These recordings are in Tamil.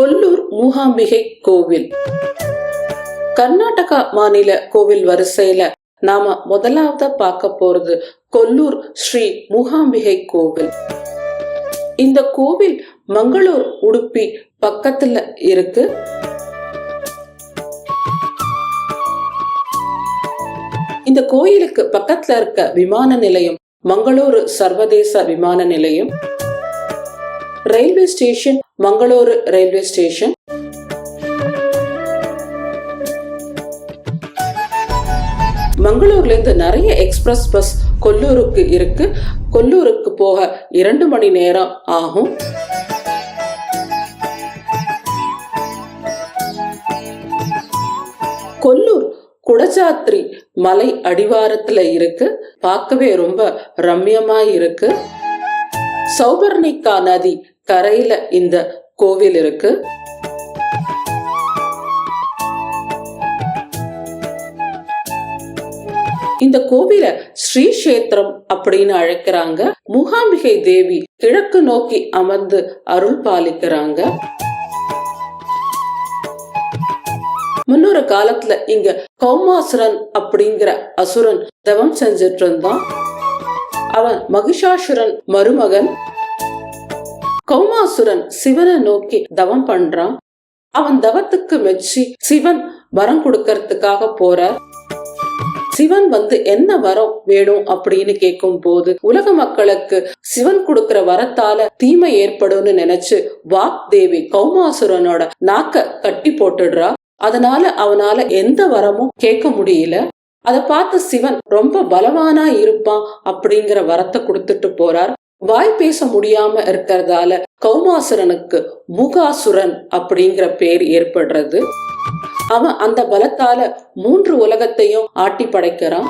மூகாம்பிகை கோவில். கர்நாடகா மாநில கோவில் வரிசையில நாம முதலாவது பார்க்க போறது கொல்லூர் ஸ்ரீ மூகாம்பிகை கோவில். இந்த கோவில் மங்களூர் உடுப்பி பக்கத்துல இருக்கு. இந்த கோயிலுக்கு பக்கத்துல இருக்க விமான நிலையம் மங்களூரு சர்வதேச விமான நிலையம். Railway station Mangaluru railway station. மங்களூர்ல இருந்து நிறைய எக்ஸ்பிரஸ் பஸ் கொல்லூருக்கு இருக்கு. கொல்லூருக்கு போக இரண்டு மணி நேரம் ஆகும். கொல்லூர் குடஜாத்ரி மலை அடிவாரத்துல இருக்கு. பார்க்கவே ரொம்ப ரம்யமா இருக்கு. சௌபர்ணிகா நதி கரையில இந்த கோவில் இருக்கு. இந்த கோவில ஸ்ரீஷேத்திரம் அப்படின்னு அழைக்கிறாங்க. முகாம்பிகை தேவி கிழக்கு நோக்கி அமர்ந்து அருள் பாலிக்கிறாங்க. முன்னொரு காலத்துல இங்க கௌமாசுரன் அப்படிங்கிற அசுரன் தவம் செஞ்சிட்டு இருந்தான். அவன் மகிஷாசுரன் மருமகன். கௌமாசுரன் சிவனை நோக்கி தவம் பண்றான். அவன் தவத்துக்கு மெச்சி சிவன் வரம் கொடுக்கறதுக்காக போறார். சிவன் வந்து என்ன வரம் வேணும் அப்படின்னு கேட்கும் போது உலக மக்களுக்கு சிவன் கொடுக்கிற வரத்தால தீமை ஏற்படும்னு நினைச்சு வாக் தேவி கௌமாசுரனோட நாக்க கட்டி போட்டுடுறா. அதனால அவனால எந்த வரமும் கேட்க முடியல. அதை பார்த்து சிவன் ரொம்ப பலவானா இருப்பான் அப்படிங்கிற வரத்தை கொடுத்துட்டு போறார். வாய் பேச முடியாம இருக்கிறதால கௌமாசுரனுக்கு முகாசுரன் அப்படிங்கிற பேர் ஏற்படுறது. அவன் அந்த பலத்தால மூன்று உலகத்தையும் ஆட்டி படைக்கிறான்.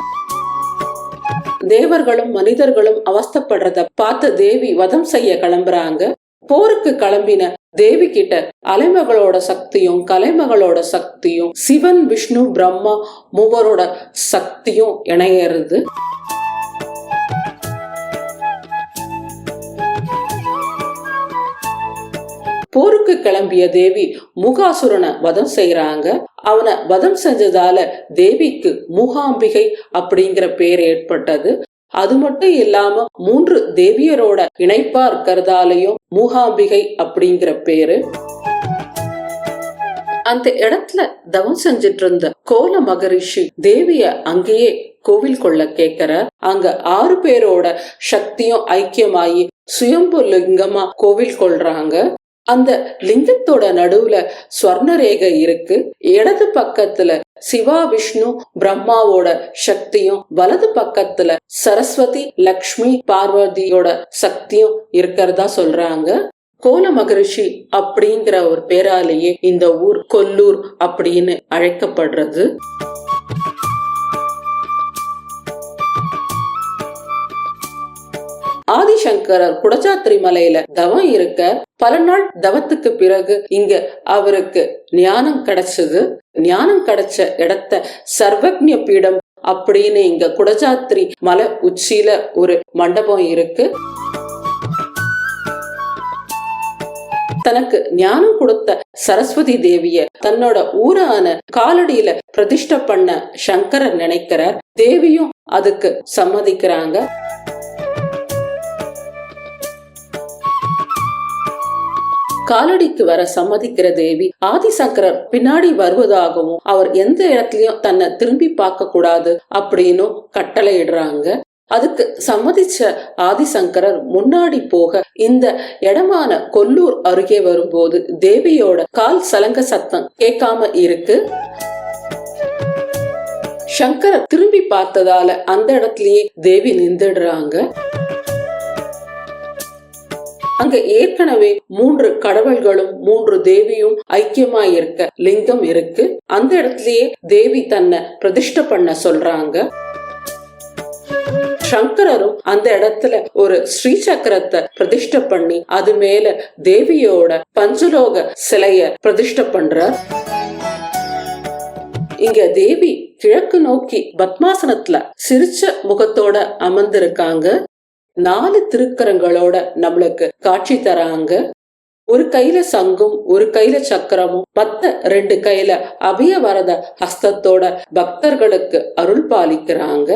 தேவர்களும் மனிதர்களும் அவஸ்தப்படுறத பார்த்த தேவி வதம் செய்ய கிளம்புறாங்க. போருக்கு கிளம்பின தேவி கிட்ட அலைமகளோட சக்தியும் கலைமகளோட சக்தியும் சிவன் விஷ்ணு பிரம்மா மூவரோட சக்தியும் இணையறது. போருக்கு கிளம்பிய தேவி முகாசுரனை வதம் செய்யறாங்க அவனை வதம் செஞ்சதால தேவிக்கு மூகாம்பிகை அப்படிங்கிற பேர் ஏற்பட்டது. அது மட்டும் இல்லாம மூன்று தேவியரோட இணைப்பா இருக்கிறதாலையும் மூகாம்பிகை அப்படிங்கிற பேரு. அந்த இடத்துல தவம் செஞ்சிட்டு இருந்த கோல மகரிஷி தேவிய அங்கேயே கோவில் கொள்ள கேக்குற அங்க ஆறு பேரோட சக்தியும் ஐக்கியமாயி சுயம்பு லிங்கமா கோவில் கொள்றாங்க. அந்த லிங்கத்தோட நடுவுல ஸ்வர்ண ரேகை இருக்கு. இடது பக்கத்துல சிவா விஷ்ணு பிரம்மாவோட சக்தியும் வலது பக்கத்துல சரஸ்வதி லக்ஷ்மி பார்வதியோட சக்தியும் இருக்கிறதா சொல்றாங்க. கோல மகரிஷி அப்படிங்கிற ஒரு பேராலேயே இந்த ஊர் கொல்லூர் அப்படின்னு அழைக்கப்படுறது. ஆதிசங்கரர் குடஜாத்திரி மலையில தவம் இருக்க பல நாள் தவத்துக்கு பிறகு இங்க அவருக்கு ஞானம் கிடைச்சது. ஞானம் கிடைச்ச இடத்த சர்வக்ஞ பீடம் அப்படின்னு இங்க குடஜாத்திரி மலை உச்சியில ஒரு மண்டபம் இருக்கு. தனக்கு ஞானம் கொடுத்த சரஸ்வதி தேவிய தன்னோட ஊரான காலடியில பிரதிஷ்ட பண்ண சங்கரர் நினைக்கிறார். தேவியும் அதுக்கு சம்மதிக்கிறாங்க. காலடிக்கு வர சம்மதிக்கிற தேவி ஆதிசங்கரர் பின்னாடி வருவதாகவும் அவர் எந்த இடத்துலயும் தன்னை திரும்பி பார்க்க கூடாது அப்படின்னு கட்டளையிடுறாங்க. அதுக்கு சம்மதிச்ச ஆதிசங்கரர் முன்னாடி போக இந்த இடமான கொல்லூர் அருகே வரும்போது தேவியோட கால் சலங்க சத்தம் கேட்காம இருக்கு. சங்கரர் திரும்பி பார்த்ததால அந்த இடத்துலயே தேவி நின்றுடுறாங்க. அங்க ஏற்கனவே மூன்று கடவுள்களும் மூன்று தேவியும் ஐக்கியமா இருக்க லிங்கம் இருக்கு. அந்த இடத்துலயே தேவி தன்னை பிரதிஷ்ட பண்ண சொல்றாங்க. சங்கரரும் அந்த இடத்துல ஒரு ஸ்ரீ சக்கரத்தை பிரதிஷ்ட பண்ணி அது மேல தேவியோட பஞ்சலோக சிலைய பிரதிஷ்ட பண்றார். இங்க தேவி கிழக்கு நோக்கி பத்மாசனத்துல சிரிச்ச முகத்தோட அமர்ந்திருக்காங்க. நாலு திருக்கரங்களோட நம்மளுக்கு காட்சி தராங்க. ஒரு கையில சங்கும் ஒரு கையில சக்கரமும் மத்த ரெண்டு கையில அபயவரத ஹஸ்தத்தோட பக்தர்களுக்கு அருள் பாலிக்கிறாங்க.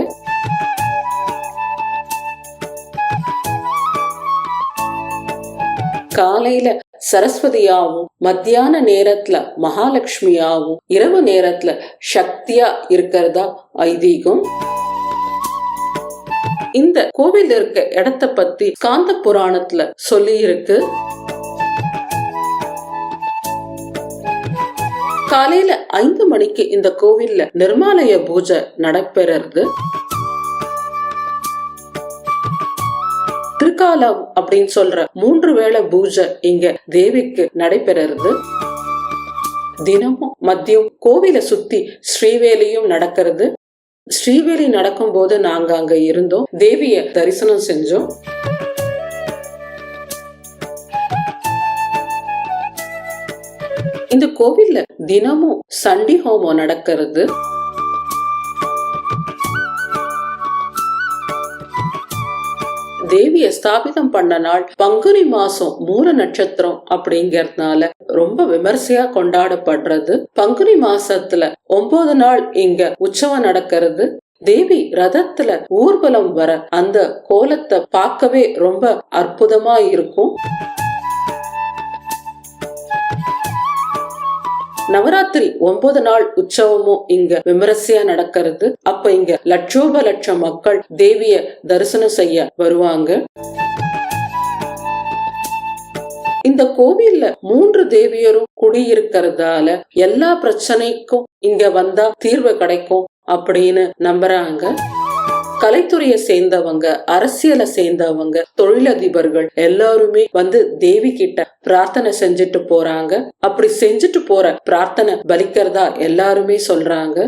காலையில சரஸ்வதியாவும் மத்தியான நேரத்துல மகாலட்சுமியாவும் இரவு நேரத்துல சக்தியா இருக்கிறதா ஐதீகம். இந்த கோவில் இருக்க இடத்த பத்தி காந்த புராணத்துல சொல்லி இருக்கு காலையில ஐந்து மணிக்கு இந்த கோவில்ல நிர்மாலய பூஜை நடைபெறது திருக்காலம் அப்படின்னு சொல்ற மூன்று வேளை பூஜை இங்க தேவிக்கு நடைபெறது தினமும் மதியம் கோவிலை சுத்தி ஸ்ரீவேலியும் நடக்கிறது. ஸ்ரீவேலி நடக்கும் போது நாங்க அங்க இருந்தோம். தேவிய தரிசனம் செஞ்சோம். இந்த கோவில்ல தினமும் சண்டி ஹோமம் நடக்கிறது. தேவிய ஸ்தாபிதம் பண்ண நாள் பங்குனி மாசம் மூல நட்சத்திரம் அப்படிங்கறதுனால ரொம்ப விமர்சையா கொண்டாடப்படுறது. பங்குனி மாசத்துல ஒன்பது நாள் இங்க உற்சவம் நடக்கிறது. தேவி ரதத்துல ஊர்வலம் வர அந்த கோலத்தை பார்க்கவே ரொம்ப அற்புதமா இருக்கும். நவராத்திரி ஒன்பது நாள் உற்சவமும் இங்க விமரிசையா நடக்கிறது. அப்ப இங்க லட்சோப லட்சம் மக்கள் தேவிய தரிசனம் செய்ய வருவாங்க. இந்த கோவில்ல மூன்று தேவியரும் குடியிருக்கிறதால எல்லா பிரச்சனைக்கும் இங்க வந்தா தீர்வு கிடைக்கும் அப்படின்னு நம்புறாங்க. கலைத்துறையை சேர்ந்தவங்க அரசியலை சேர்ந்தவங்க தொழிலதிபர்கள் எல்லாருமே வந்து தேவி கிட்ட பிரார்த்தனை செஞ்சுட்டு போறாங்க. அப்படி செஞ்சுட்டு போற பிரார்த்தனை பலிக்கிறதா எல்லாருமே சொல்றாங்க.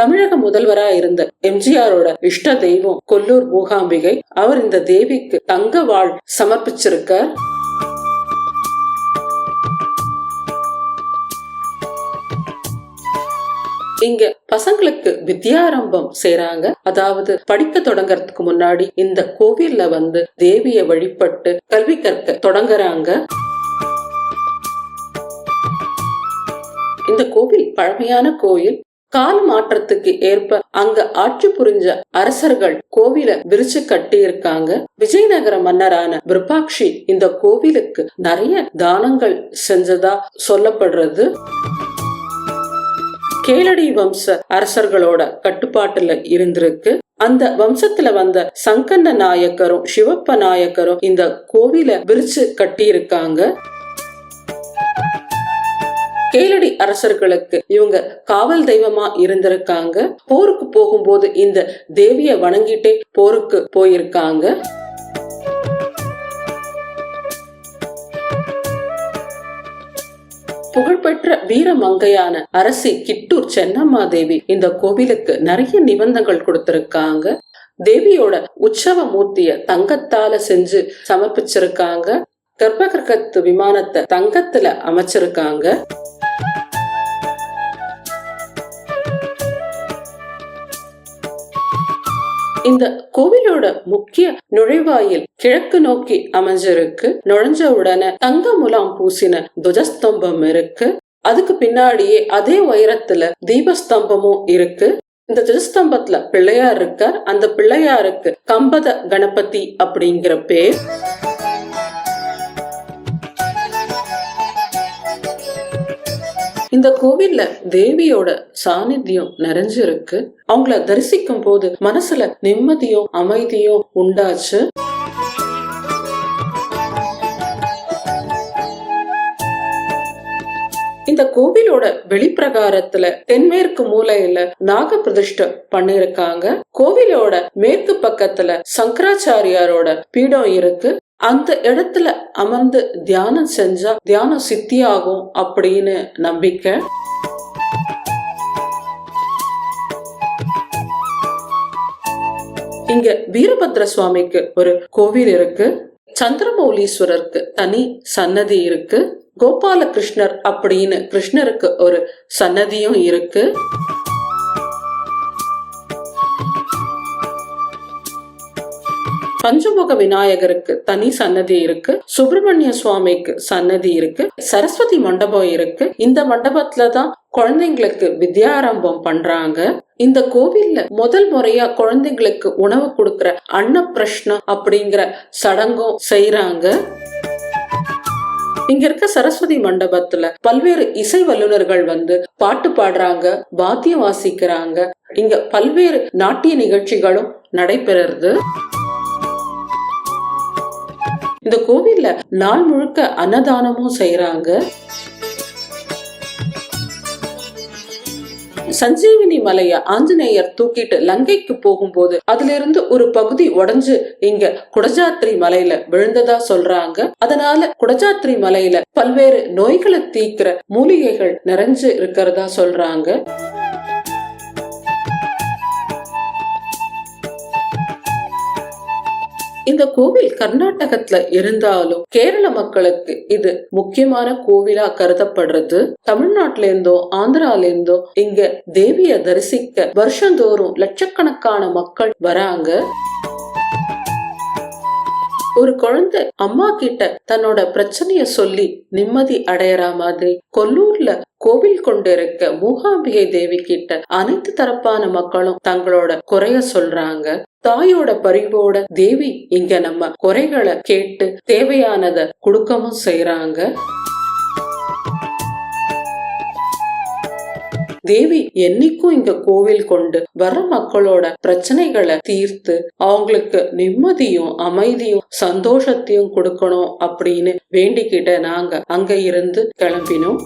தமிழக முதல்வரா இருந்த எம்ஜிஆரோட இஷ்ட தெய்வம் கொல்லூர் மூகாம்பிகை அவர் இந்த தேவிக்கு தங்க வாழ் சமர்ப்பிச்சிருக்கார். இங்க பசங்களுக்கு வித்யாரம்பம் செய்றாங்க. அதாவது படிக்க தொடங்கறதுக்கு முன்னாடி இந்த கோவில்ல வந்து தேவிய வழிபட்டு கல்வி கற்க தொடங்குறாங்க. இந்த கோவில் பழமையான கோயில். கால மாற்றத்துக்கு ஏற்ப அங்க ஆட்சி புரிஞ்ச அரசர்கள் கோவில விரிச்சு கட்டி இருக்காங்க விஜயநகர மன்னரான விருப்பாட்சி இந்த கோவிலுக்கு நிறைய தானங்கள் செஞ்சதா சொல்லப்படுறது. கேளடி வம்ச அரசர்களோட கட்டுப்பாட்டுல இருந்திருக்கு. அந்த வம்சத்துல வந்த சங்கண்ண நாயக்கரும் சிவப்ப நாயக்கரும் இந்த கோவில விரிச்சு கட்டியிருக்காங்க. கேளடி அரசர்களுக்கு இவங்க காவல் தெய்வமா இருந்திருக்காங்க. போருக்கு போகும்போது இந்த தேவிய வணங்கிட்டே போருக்கு போயிருக்காங்க. புகழ்பெற்ற வீரமங்கையான அரசி கிட்டூர் சென்னம்மா தேவி இந்த கோவிலுக்கு நிறைய நிபந்தங்கள் கொடுத்திருக்காங்க. தேவியோட உற்சவ மூர்த்திய தங்கத்தால செஞ்சு சமர்ப்பிச்சிருக்காங்க. கர்ப்பகிரகத்து விமானத்தை தங்கத்துல அமைச்சிருக்காங்க. இந்த கோவிலோட முக்கிய நுழைவாயில் கிழக்கு நோக்கி அமைஞ்சிருக்கு. நுழைஞ்ச உடனே தங்க முலாம் பூசின துவஜஸ்தம்பம் இருக்கு. அதுக்கு பின்னாடியே அதே உயரத்துல தீபஸ்தம்பமும் இருக்கு. இந்த துவஜஸ்தம்பத்துல பிள்ளையார் இருக்கார். அந்த பிள்ளையாருக்கு கம்பத கணபதி அப்படிங்கிற பேர். இந்த கோவில்ல தேவியோட சாநித்தியம் நிறைஞ்சிருக்கு. அவங்கள தரிசிக்கும் போது மனசுல நிம்மதியும் அமைதியும் உண்டாச்சு. இந்த கோவிலோட வெளிப்பிரகாரத்துல தென்மேற்கு மூலையில நாக பிரதிஷ்ட பண்ணிருக்காங்க. கோவிலோட மேற்கு பக்கத்துல சங்கராச்சாரியாரோட பீடம் இருக்கு. அந்த இடத்துல அமர்ந்து தியானம் செஞ்சா தியானம் சித்தியாகும் அப்படின்னு நம்பிக்கை. இங்க வீரபத்ர சுவாமிக்கு ஒரு கோவில் இருக்கு. சந்திரமௌலீஸ்வரருக்கு தனி சன்னதி இருக்கு. கோபாலகிருஷ்ணர் அப்படின்னு கிருஷ்ணருக்கு ஒரு சன்னதியும் இருக்கு. பஞ்சமுக விநாயகருக்கு தனி சன்னதி இருக்கு. சுப்பிரமணிய சுவாமிக்கு சன்னதி இருக்கு. சரஸ்வதி மண்டபம் இருக்கு. இந்த மண்டபத்துல தான் குழந்தைங்களுக்கு வித்யாரம்பம் பண்றாங்க. இந்த கோவில்ல முதல் முறையா குழந்தைங்களுக்கு உணவு கொடுக்கிற அன்னப்பிரஷ்னம் அப்படிங்கிற சடங்கும் செய்யறாங்க இங்க இருக்க சரஸ்வதி மண்டபத்துல பல்வேறு இசை வல்லுநர்கள் வந்து பாட்டு பாடுறாங்க வாத்தியம் வாசிக்கிறாங்க. இங்க பல்வேறு நாட்டிய நிகழ்ச்சிகளும் நடைபெறுறது இந்த கோவில்ல நாள் முழுக்க அன்னதானமும் செய்யறாங்க சஞ்சீவினி மலைய ஆஞ்சநேயர் தூக்கிட்டு லங்கைக்கு போகும்போது அதுல இருந்து ஒரு பகுதி உடைஞ்சு இங்க குடஜாத்திரி மலையில விழுந்ததா சொல்றாங்க. அதனால குடஜாத்திரி மலையில பல்வேறு நோய்களை தீக்கிற மூலிகைகள் நிறைஞ்சு இருக்கிறதா சொல்றாங்க. இந்த கோவில் கர்நாடகத்துல இருந்தாலும் கேரள மக்களுக்கு இது முக்கியமான கோவிலா கருதப்படுறது. தமிழ்நாட்டுல இருந்தோ ஆந்திரால இருந்தோ இங்க தேவிய தரிசிக்க வருஷந்தோறும் லட்சக்கணக்கான மக்கள் வராங்க. ஒரு குழந்தை அம்மா கிட்ட தன்னோட பிரச்சனைய சொல்லி நிம்மதி அடையற மாதிரி கொல்லூர்ல கோவில் கொண்டிருக்க மூகாம்பிகை தேவி கிட்ட அனைத்து தரப்பான மக்களும் தங்களோட குறைய சொல்றாங்க. தாயோட பரிவோட தேவி இங்க நம்ம குறைகளை கேட்டு தேவையானத கொடுக்கவும் செய்யறாங்க தேவி என்னைக்கும் இங்க கோவில் கொண்டு வர மக்களோட பிரச்சனைகளை தீர்த்து அவங்களுக்கு நிம்மதியும் அமைதியும் சந்தோஷத்தையும் கொடுக்கணும் அப்படின்னு வேண்டிக்கிட்ட நாங்க அங்க இருந்து கிளம்பினோம்.